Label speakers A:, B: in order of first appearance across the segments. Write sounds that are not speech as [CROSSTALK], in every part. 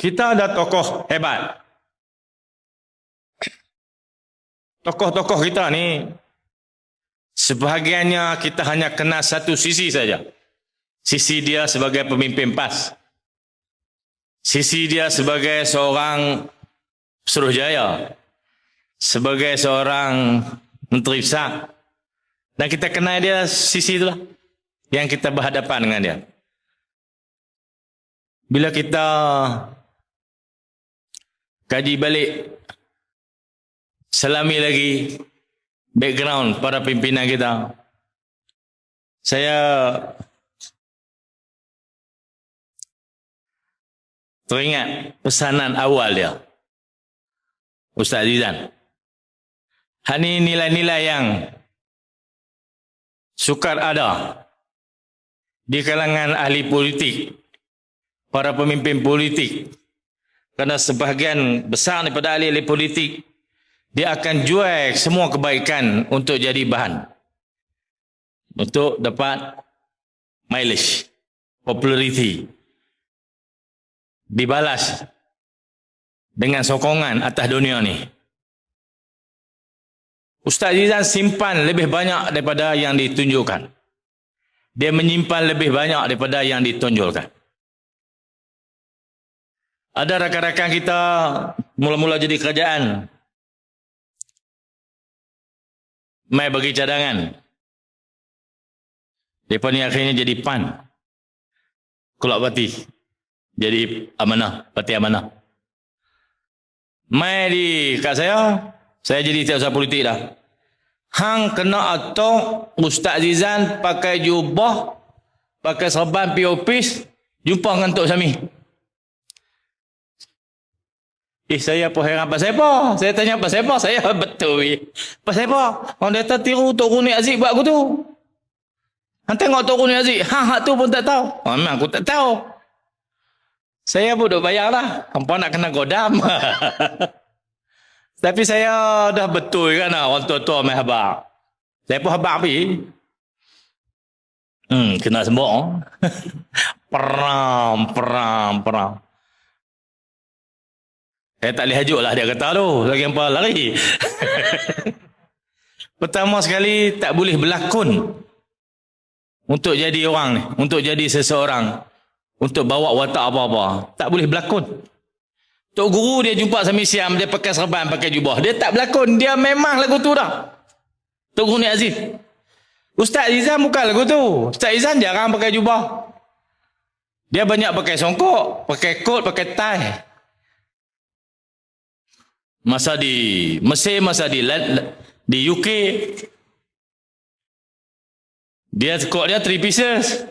A: kita ada tokoh hebat. Tokoh-tokoh kita ni sebahagiannya kita hanya kenal satu sisi saja. Sisi dia sebagai pemimpin PAS. Sisi dia sebagai seorang Suruhjaya. Sebagai seorang Menteri Besar. Dan kita kenal dia sisi itulah. Yang kita berhadapan dengan dia. Bila kita kaji balik. Selami lagi background para pimpinan kita. Saya teringat pesanan awal dia. Ustaz Zizan ini nilai-nilai yang sukar ada di kalangan ahli politik para pemimpin politik kerana sebahagian besar daripada ahli-ahli politik dia akan jual semua kebaikan untuk jadi bahan. Untuk dapat mileage populariti. Dibalas dengan sokongan atas dunia ni. Ustaz Zizan simpan lebih banyak daripada yang ditunjukkan. Dia menyimpan lebih banyak daripada yang ditonjolkan ada rakan-rakan kita mula-mula jadi kerajaan. Mai bagi cadangan. Mereka ni akhirnya jadi PAN. Kulak Pati. Jadi amanah. Pati amanah. Mai di kat saya. Saya jadi tiap usaha politik dah. Hang kena atok Ustaz Zizan pakai jubah. Pakai serban POPIS. Jumpa dengan Tok Sami. Eh saya apa heran apa? Saya tanya apa? Saya [LAUGHS] betul. Eh. Pasal apa? Orang dia tiru Tok Runi Aziz buat aku tu. Han tengok Tok Runi Aziz. Ha, hak tu pun tak tahu. Oh, memang aku tak tahu. Saya pun duk bayar lah. Hampa nak kena godam. [LAUGHS] Tapi saya dah betul kan lah. Orang tua-tua main habak. Saya pun habak pergi. Hmm, kena semua. [LAUGHS] peram, peram, peram. Eh tak boleh hajuk lah dia kata tu. Lagi apa lari. [LAUGHS] Pertama sekali tak boleh berlakon. Untuk jadi orang ni. Untuk jadi seseorang. Untuk bawa watak apa-apa. Tak boleh berlakon. Tok guru dia jumpa Sami Siam. Dia pakai serban, pakai jubah. Dia tak berlakon. Dia memang lagu tu dah. Tok guru ni Aziz. Ustaz Izan bukan lagu tu. Ustaz Izan jarang pakai jubah. Dia banyak pakai songkok. Pakai kot, pakai tie masa di Mesir, masa di di UK. Dia kod dia three pieces.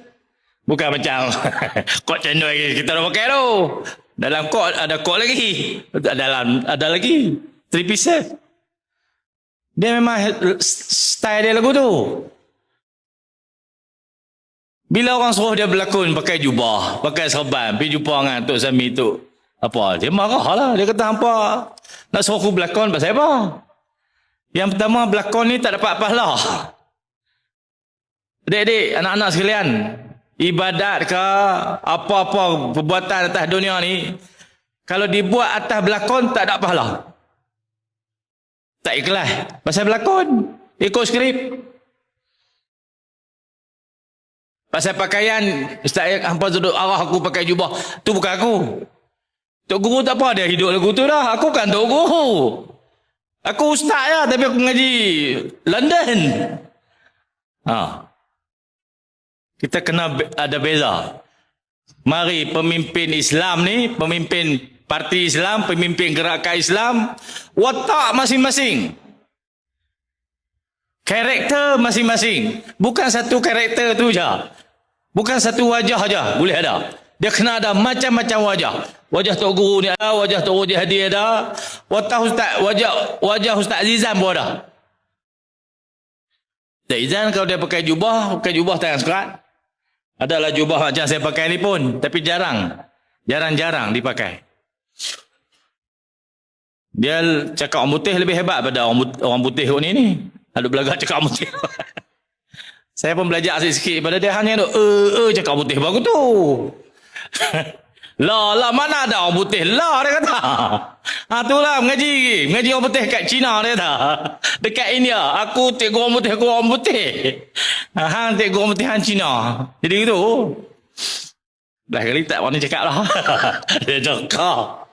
A: Bukan macam [LAUGHS] kod cendol lagi kita dah pakai tu. Dalam kod ada kod lagi. Dalam ada lagi three pieces. Dia memang style dia lagu tu. Bila orang suruh dia berlakon pakai jubah, pakai serban, pergi jumpa dengan Tok Sami tu. Apa? Dia marah lah. Dia kata apa? Nak suruh aku berlakon pasal apa? Yang pertama berlakon ni tak dapat pahala. Adik-adik, anak-anak sekalian, ibadat ke apa-apa perbuatan atas dunia ni, kalau dibuat atas berlakon tak ada pahala. Tak ikhlas. Pasal berlakon. Ikut skrip. Pasal pakaian, Ustaz hampa duduk arah aku pakai jubah. Tu bukan aku. Tok guru tak apa dia hidup lagu tu dah. Aku kan tok guru. Aku ustaz ya tapi aku ngaji London. Ha. Kita kena ada beza. Mari pemimpin Islam ni, pemimpin parti Islam, pemimpin gerakan Islam, watak masing-masing. Karakter masing-masing. Bukan satu karakter tu je. Bukan satu wajah aja boleh ada. Dia kena ada macam-macam wajah. Wajah Tok Guru ni ada, wajah Tok Rudi Hadi ada, wajah Ustaz, wajah, wajah Ustaz Zizan pun ada. Ustaz Zizan kalau dia pakai jubah, pakai jubah tangan sekat. Adalah jubah macam saya pakai ni pun, tapi jarang. Jarang-jarang dipakai. Dia cakap orang putih lebih hebat pada orang putih ni ni. Ada belagak cakap orang putih. [LAUGHS] saya pun belajar sikit-sikit pada dia hanya tu. Eh, eh, cakap putih bagus tu. [LAUGHS] Lah, lah mana ada orang putih? Lah dia kata. Ha itulah mengaji. Mengaji orang putih kat Cina dia kata. Dekat India. Aku tengok orang putih, aku orang putih. Ha, hang tengok orang putih hang Cina. Jadi gitu. Dah kali tak mana cakap lah. [LAUGHS] dia cakap.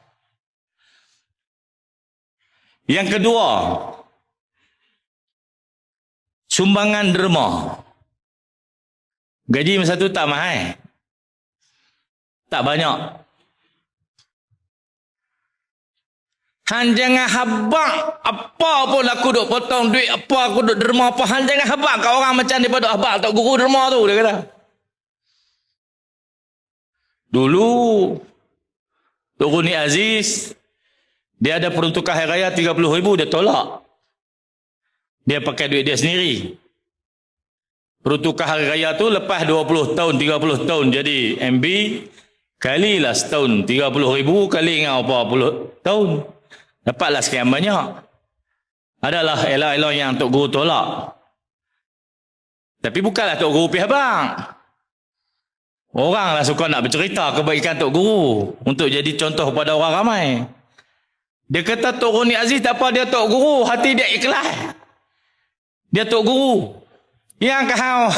A: Yang kedua. Sumbangan derma. Gaji masa tu tak mahal. Tak banyak. Han jangan habak apa pun aku duk potong duit apa aku duk derma apa han jangan habak kau orang macam ni pada habak tak guru derma tu dia kata. Dulu Tok Guni Aziz dia ada peruntukan hari raya 30 ribu dia tolak. Dia pakai duit dia sendiri. Peruntukan hari raya tu lepas 20 tahun 30 tahun jadi MB Kalilah setahun 30 ribu kali dengan apa puluh tahun. Dapatlah sekian banyak. Adalah elok-elok yang Tok Guru tolak. Tapi bukanlah Tok Guru pihak abang. Orang lah suka nak bercerita kebaikan Tok Guru. Untuk jadi contoh kepada orang ramai. Dia kata Tok Guru ni Aziz tak apa dia Tok Guru. Hati dia ikhlas. Dia Tok Guru. Yang kau.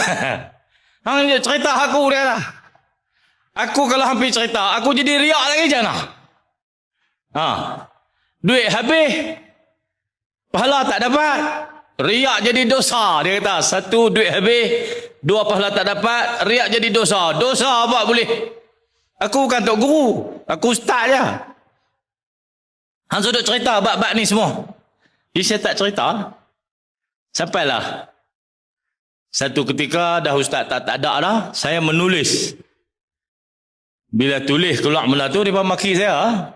A: [LAUGHS] Hang cerita aku dia lah. Aku kalau hampir cerita, aku jadi riak lagi je nak. Ha. Duit habis. Pahala tak dapat. Riak jadi dosa. Dia kata, satu duit habis, dua pahala tak dapat, riak jadi dosa. Dosa apa boleh? Aku bukan tok guru. Aku ustaz je. Hang sudah cerita bab-bab ni semua. Jadi saya tak cerita. Sampailah. Satu ketika dah ustaz tak, tak ada dah, saya menulis bila tulis keluar benda tu, dia maki saya.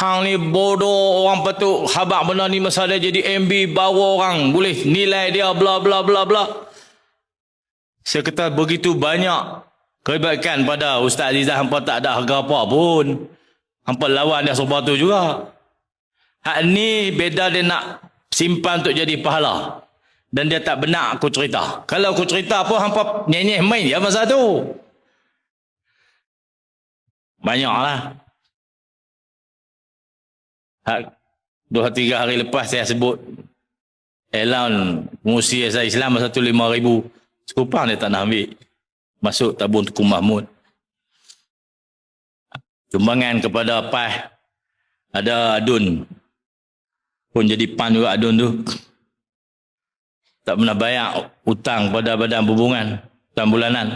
A: Hang ni bodoh orang patut habak benda ni masa dia jadi MB bawa orang boleh nilai dia bla bla bla bla. Saya kata begitu banyak kebaikan pada Ustaz Azizah hampa tak ada harga apa pun. Hampa lawan dia sebab tu juga. Hak ni beda dia nak simpan untuk jadi pahala. Dan dia tak benar aku cerita. Kalau aku cerita apa hampa nyenyeh main dia masa tu. Banyaklah. Hak dua tiga hari lepas saya sebut elan pengusi asal Islam satu lima ribu. Sekupang dia tak nak ambil. Masuk tabung Tuku Mahmud. Sumbangan kepada PAH. Ada adun. Pun jadi pan juga adun tu. Tak pernah bayar hutang pada badan berhubungan. Hutang bulanan.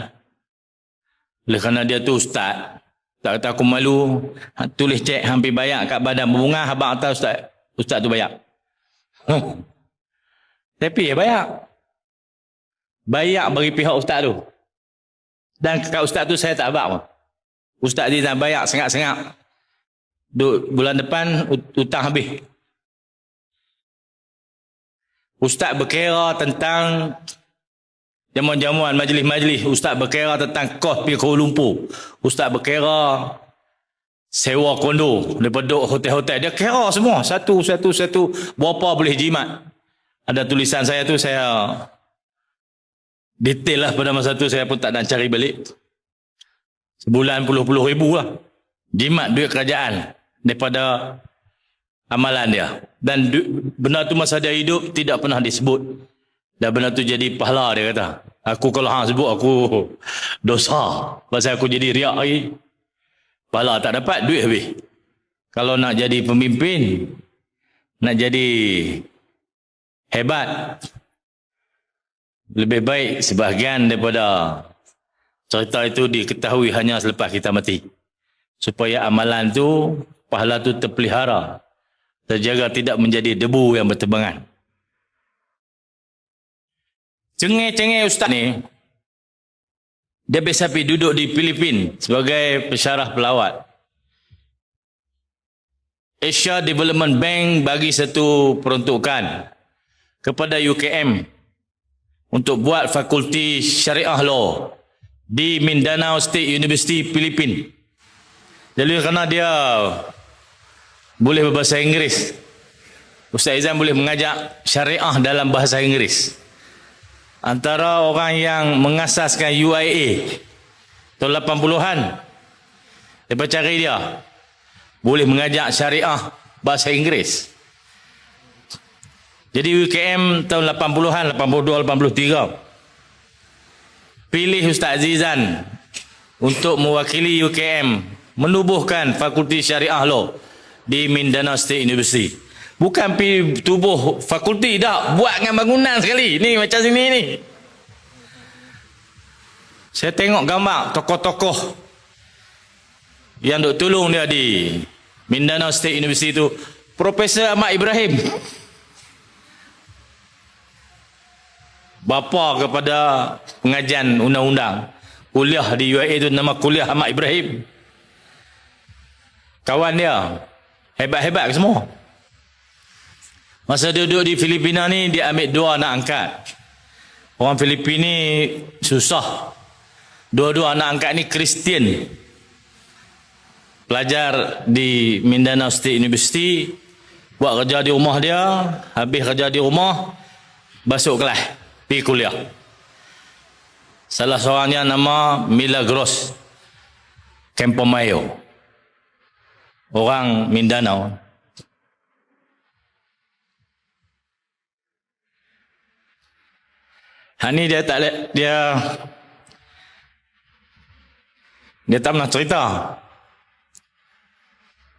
A: Oleh kerana dia tu ustaz. Tak kata aku malu. Ha, tulis cek hampir bayar kat badan berbunga. Abang atas ustaz. Ustaz tu bayar. Tapi ya bayar. Bayar bagi pihak ustaz tu. Dan kat ustaz tu saya tak abak pun. Ustaz dia dah bayar sengak-sengak. Duk, bulan depan hutang habis. Ustaz berkira tentang Jamuan-jamuan majlis-majlis ustaz berkira tentang kos pergi Kuala Lumpur. Ustaz berkira sewa kondo daripada hotel-hotel. Dia kira semua satu satu satu berapa boleh jimat. Ada tulisan saya tu saya detail lah pada masa tu saya pun tak nak cari balik. Sebulan puluh-puluh ribu lah. Jimat duit kerajaan daripada amalan dia. Dan benda tu masa dia hidup tidak pernah disebut. Dan benda tu jadi pahala dia kata. Aku kalau hang sebut aku dosa. Pasal aku jadi riak lagi. Pahala tak dapat, duit habis. Kalau nak jadi pemimpin, nak jadi hebat, lebih baik sebahagian daripada cerita itu diketahui hanya selepas kita mati. Supaya amalan tu, pahala tu terpelihara. Terjaga tidak menjadi debu yang berterbangan. Cengih-cengih ustaz ni dia biasa pergi duduk di Filipin sebagai pesyarah pelawat. Asia Development Bank bagi satu peruntukan kepada UKM untuk buat fakulti syariah law di Mindanao State University Filipin. Jadi kerana dia boleh berbahasa Inggeris, Ustaz Izan boleh mengajak syariah dalam bahasa Inggeris antara orang yang mengasaskan UIA tahun 80-an Lepas cari dia. Boleh mengajak syariah bahasa Inggeris. Jadi UKM tahun 80-an, 82, 83. Pilih Ustaz Zizan untuk mewakili UKM menubuhkan Fakulti Syariah Law di Mindanao State University. Bukan pi tubuh fakulti dah, buat dengan bangunan sekali. Ni macam sini ni. Saya tengok gambar tokoh-tokoh yang duk tolong dia di Mindanao State University tu Profesor Ahmad Ibrahim. Bapa kepada pengajian undang-undang kuliah di UAE itu nama kuliah Ahmad Ibrahim kawan dia hebat-hebat semua masa duduk di Filipina ni dia ambil dua anak angkat orang Filipina ni susah dua-dua anak angkat ni Kristian pelajar di Mindanao State University buat kerja di rumah dia habis kerja di rumah masuk kelas pergi kuliah Salah seorangnya nama Milagros Campomayo. Orang Mindanao. Hani dia tak dia dia tak pernah cerita.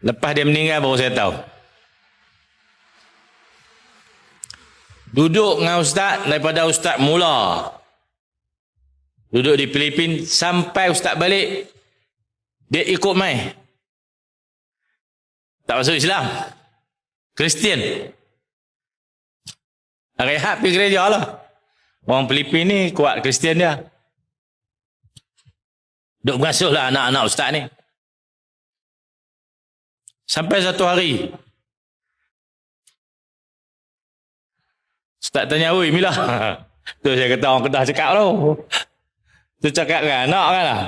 A: Lepas dia meninggal baru saya tahu. Duduk dengan ustaz daripada ustaz mula Duduk di Filipin sampai ustaz balik dia ikut mai. Tak masuk Islam. Kristian. Rehat pergi gereja lah. Orang Filipin ni kuat Kristian dia. Duk mengasuh lah anak-anak ustaz ni. Sampai satu hari. Ustaz tanya, Ui Mila. [LAUGHS] tu saya kata orang kedah cakap tu. Tu cakap kan anak kan lah.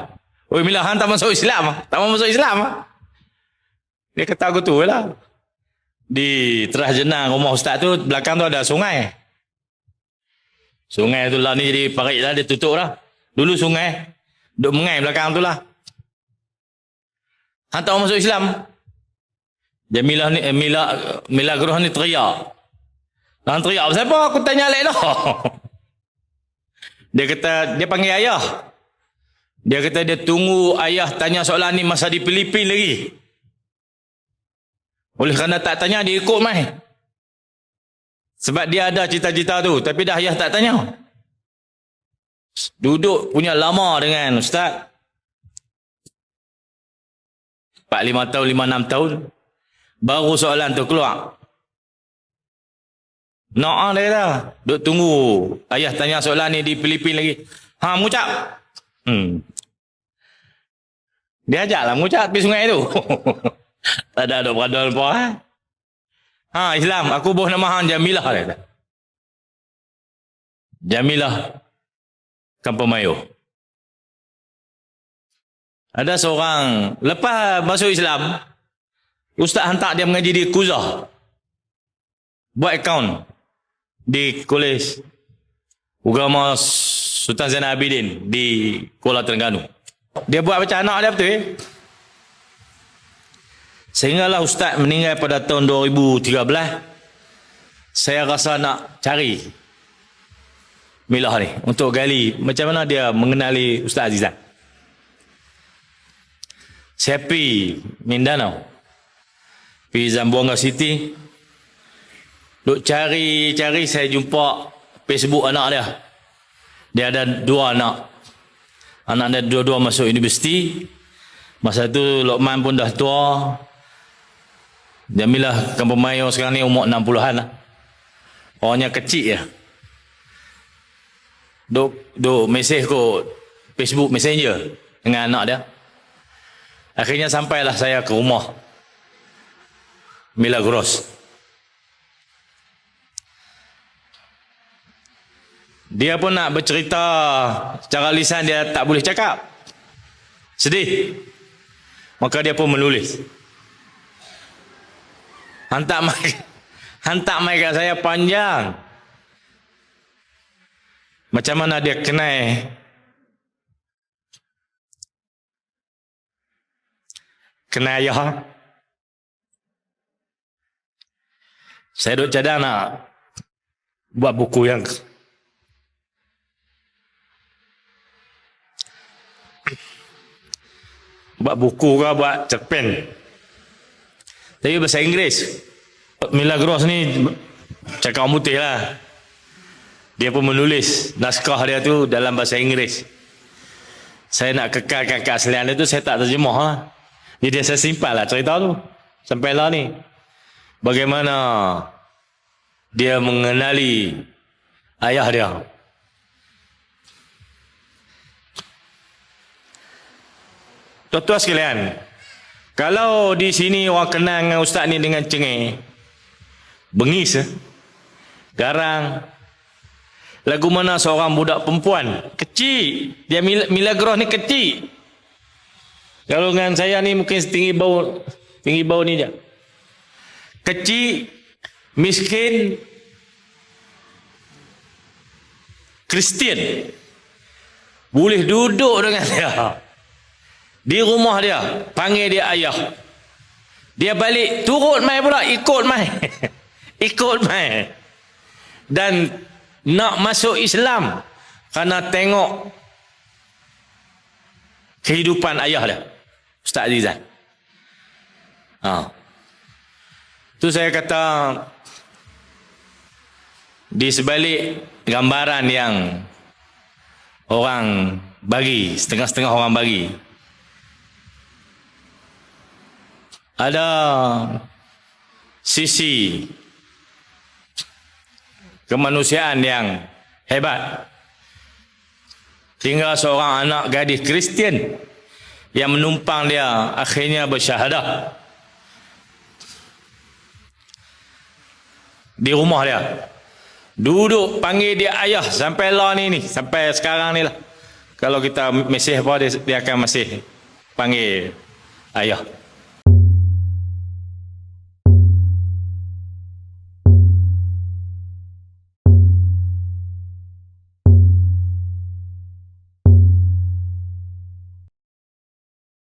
A: Oi Mila Han tak masuk Islam ah. Tak masuk Islam ah. Dia kata aku tu lah. Di terah jenang rumah ustaz tu belakang tu ada sungai. Sungai tu lah ni jadi parit lah dia tutup lah. Dulu sungai. Duk mengai belakang tu lah. Han tak mau masuk Islam. Jamilah ni, eh, Mila, Mila Geruh ni teriak. Han teriak, siapa aku tanya alik lah. [LAUGHS] Dia kata, dia panggil ayah. Dia kata dia tunggu ayah tanya soalan ni masa di Filipin lagi. Oleh kerana tak tanya, dia ikut mai. Sebab dia ada cita-cita tu. Tapi dah ayah tak tanya. Duduk punya lama dengan ustaz. 4-5 tahun, 5-6 tahun. Baru soalan tu keluar. Nak ah dia kata. Duk tunggu. Ayah tanya soalan ni di Filipin lagi. Ha, mengucap. Hmm. Dia ajaklah mengucap di sungai tu. [LAUGHS] tak ada duk beradal apa. Ha? Ha, Islam. Aku buh nama Han Jamilah. Kata. Jamilah. Kampung Mayo. Ada seorang. Lepas masuk Islam. Ustaz hantar dia mengaji di Kuzah. Buat akaun di Kolej Ugama Sultan Zainal Abidin di Kuala Terengganu. Dia buat macam anak dia betul eh? Sehinggalah Ustaz meninggal pada tahun 2013. Saya rasa nak cari Milah ni untuk gali macam mana dia mengenali Ustaz Azizan. Saya pergi Mindanao. Pergi Zamboanga City. Duk cari-cari saya jumpa Facebook anak dia. Dia ada dua anak. Anak dia dua-dua masuk universiti. Masa tu Lokman pun dah tua. Jamilah kampung Mayo sekarang ni umur 60-an lah. Orangnya kecil ya. Duk, duk mesej kot Facebook Messenger dengan anak dia. Akhirnya sampailah saya ke rumah. Mila Gross. Dia pun nak bercerita secara lisan dia tak boleh cakap. Sedih. Maka dia pun menulis. Hantar mai [LAUGHS] hantar mai kat saya panjang. Macam mana dia kenal Kenal ayah. Saya duk cadang nak buat buku yang buat buku ke buat cerpen tapi bahasa Inggeris. Milagros ni cakap orang putih lah. Dia pun menulis naskah dia tu dalam bahasa Inggeris. Saya nak kekalkan keaslian dia tu saya tak terjemah lah. Jadi saya simpan lah cerita tu. Sampai lah ni. Bagaimana dia mengenali ayah dia. Tuan-tuan sekalian, kalau di sini orang kenal dengan ustaz ni dengan cengeng, bengis, eh? garang, lagu mana seorang budak perempuan, kecil, dia mil milagroh ni kecil. Kalau dengan saya ni mungkin setinggi bau, tinggi bau ni je. Kecil, miskin, Kristian, boleh duduk dengan dia. Di rumah dia, panggil dia ayah. Dia balik, turut mai pula, ikut mai. [LAUGHS] ikut mai. Dan nak masuk Islam kerana tengok kehidupan ayah dia. Ustaz Azizan. Ha. Tu saya kata di sebalik gambaran yang orang bagi, setengah-setengah orang bagi, ada sisi kemanusiaan yang hebat. Tinggal seorang anak gadis Kristian yang menumpang dia akhirnya bersyahadah. Di rumah dia. Duduk panggil dia ayah sampai lah ni ni sampai sekarang ni lah. Kalau kita mesej apa dia, dia akan masih panggil ayah